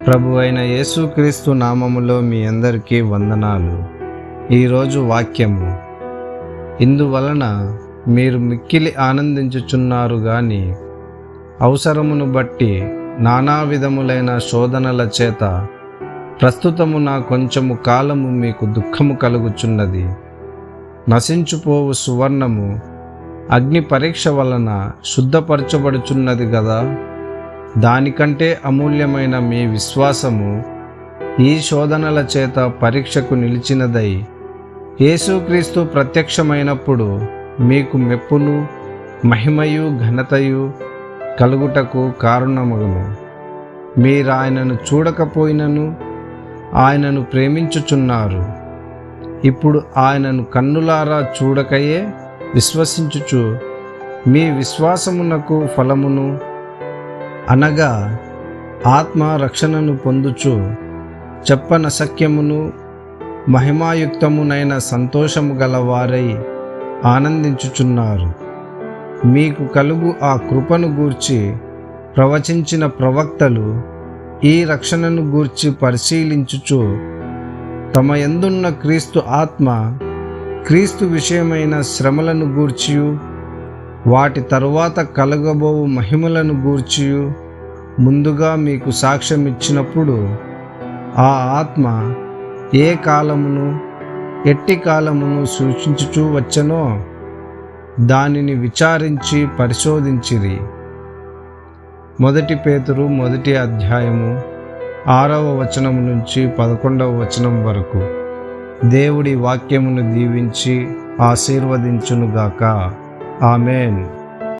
ప్రభు అయిన యేసుక్రీస్తు నామములో మీ అందరికీ వందనాలు. ఈరోజు వాక్యము. ఇందువలన మీరు మిక్కిలి ఆనందించుచున్నారు కానీ అవసరమును బట్టి నానా విధములైన శోధనల చేత ప్రస్తుతము నా కొంచెము కాలము మీకు దుఃఖము కలుగుచున్నది. నశించుపోవు సువర్ణము అగ్ని పరీక్ష వలన శుద్ధపరచబడుచున్నది కదా దానికంటే అమూల్యమైన మీ విశ్వాసము ఈ శోధనల చేత పరీక్షకు నిలిచినదై యేసుక్రీస్తు ప్రత్యక్షమైనప్పుడు మీకు మెప్పును మహిమయు ఘనతయు కలుగుటకు కారణమగును. మీరు ఆయనను చూడకపోయినను ఆయనను ప్రేమించుచున్నారు. ఇప్పుడు ఆయనను కన్నులారా చూడకయే విశ్వసించుచు మీ విశ్వాసమునకు ఫలమును అనగా ఆత్మ రక్షణను పొందుచు చెప్పన సఖ్యమును మహిమాయుక్తమునైన సంతోషము గలవారై ఆనందించుచున్నారు. మీకు కలుగు ఆ కృపను గూర్చి ప్రవచించిన ప్రవక్తలు ఈ రక్షణను గూర్చి పరిశీలించుచు తమ ఎందున్న క్రీస్తు ఆత్మ క్రీస్తు విషయమైన శ్రమలను గూర్చియు వాటి తరువాత కలగబోవు మహిమలను గూర్చియు. ముందుగా మీకు సాక్ష్యం ఇచ్చినప్పుడు ఆ ఆత్మ ఏ కాలమును ఎట్టి కాలమును సూచించుచూ వచ్చనో దానిని విచారించి పరిశోధించిరి. మొదటి పేతురు మొదటి అధ్యాయము ఆరవ వచనం నుంచి పదకొండవ వచనం వరకు దేవుడి వాక్యమును దీవించి ఆశీర్వదించునుగాక. Amen.